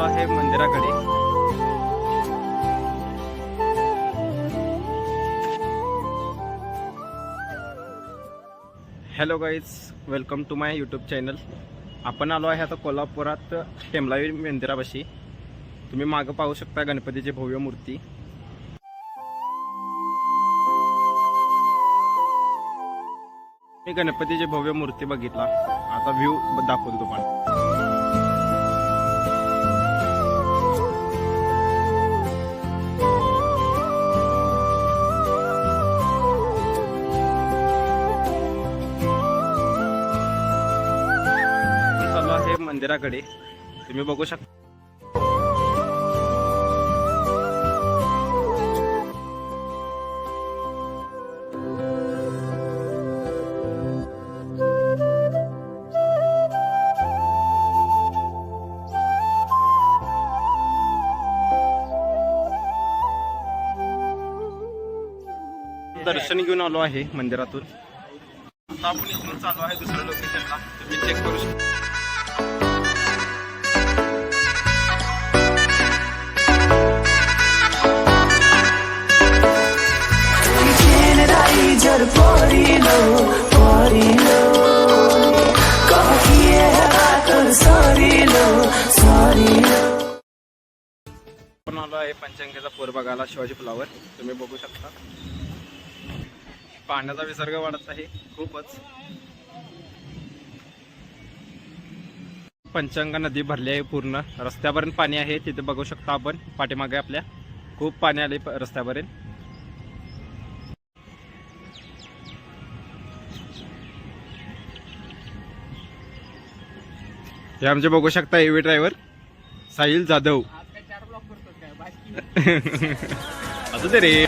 आहे मंदिराकडे. Hello guys welcome to my YouTube channel आपण आलो आहे आता कोल्हापुरात टेमलावी मंदिरापाशी. तुम्ही मागं पाहू शकता गणपतीची भव्य मूर्ती. मी गणपतीची भव्य मूर्ती बघितला. आता व्ह्यू दाखवतो तुम्हाला. मंदिराकडे. तुम्ही बघू शकता दर्शन घेऊन आलो आहे मंदिरातून. आता आपण इथून चालू आहे दुसऱ्या लोकेशनला तुम्ही चेक करू शकता. आपण आलो आहे पंचांगाचा पूर बघायला शिवाजी पुलावर. तुम्ही बघू शकता. पाण्याचा विसर्ग वाढत आहे खूपच. पंचंगा नदी भरली आहे पूर्ण. रस्त्यापर्यंत पाणी आहे तिथे बघू शकता आपण. पाठीमागे आपल्या खूप पाणी आले प- रस्त्यापर्यंत. हे आमचे बघू शकता एव्ही ड्रायव्हर साहिल जाधव. असं ते रे.